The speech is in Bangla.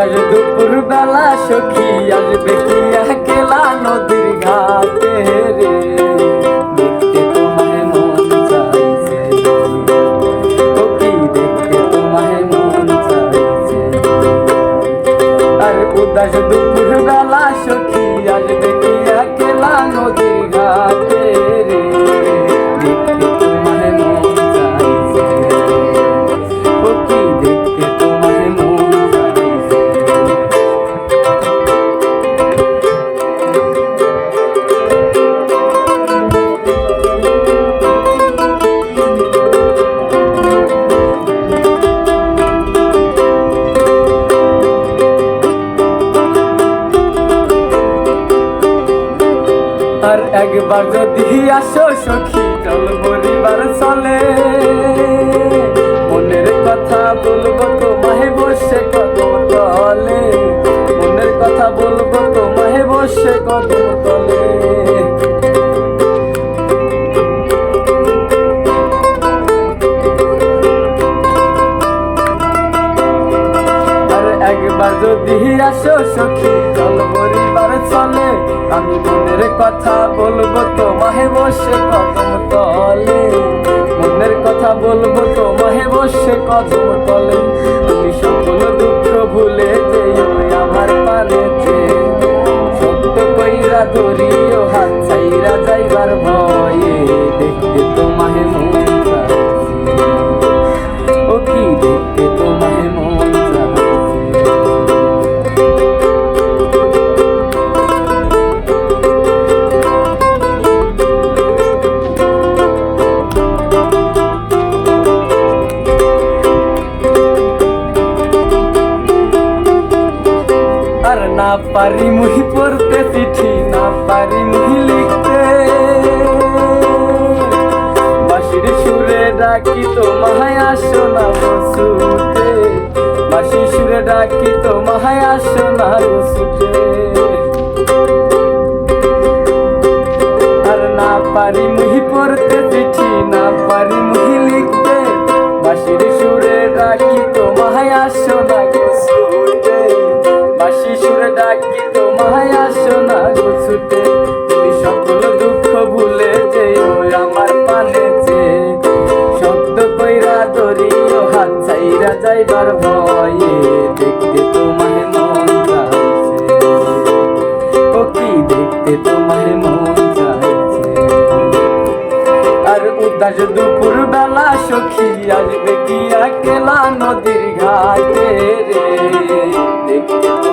উদাস দুপুর বেলা সখী আসবে কি একলা নদীর ঘাটে রে? দেখতে তোমায় মন চাইছে ও দেখতে তোমায় মন চাইছে আর উদাস দুপুর বেলা সখী আর একবার যদি আসো সখী, চল পরিবার চলে। মনের কথা বলব তোমায় বসে কদম তলে। মনের কথা বলব তোমায় বসে কদম তলে। আর একবার যদি আসো সখী, চল পরিবার চলে। আমি মনের কথা বলব তোমাহে বসে কদম তলে। মনের কথা বলব তোমাহে বসে কদম তলে। তুমি সকল দুঃখ পারি মুহি পড়তে চিঠি, না পারি মুহি লিখতে। বাঁশির সুরে ডাকি তো মাহায় আসো না বসুতে বাঁশির সুরে ডাকি তো মাহায় আসো না বসুতে আর না পারি মুহি পড়তে চিঠি, না পারি মুহি লিখতে। বাঁশির সুরে ডাকি তো মাহায় আসো না সুরে ডাকি তো মাহায় আসো না গোসুতে তুমি সকল দুঃখ ভুলে যেও আমার পানে যে। শব্দ কইরা ধরিও, হাত ছাইরা যাইবার ভয়ে দেখতে তোমায় মন চাইছে। ও কি দেখতে তোমায় মন চাইছে? আর উদাস দুপুর বেলা সখী আসবে কি একলা নদীর ঘাটে রে? দেখতে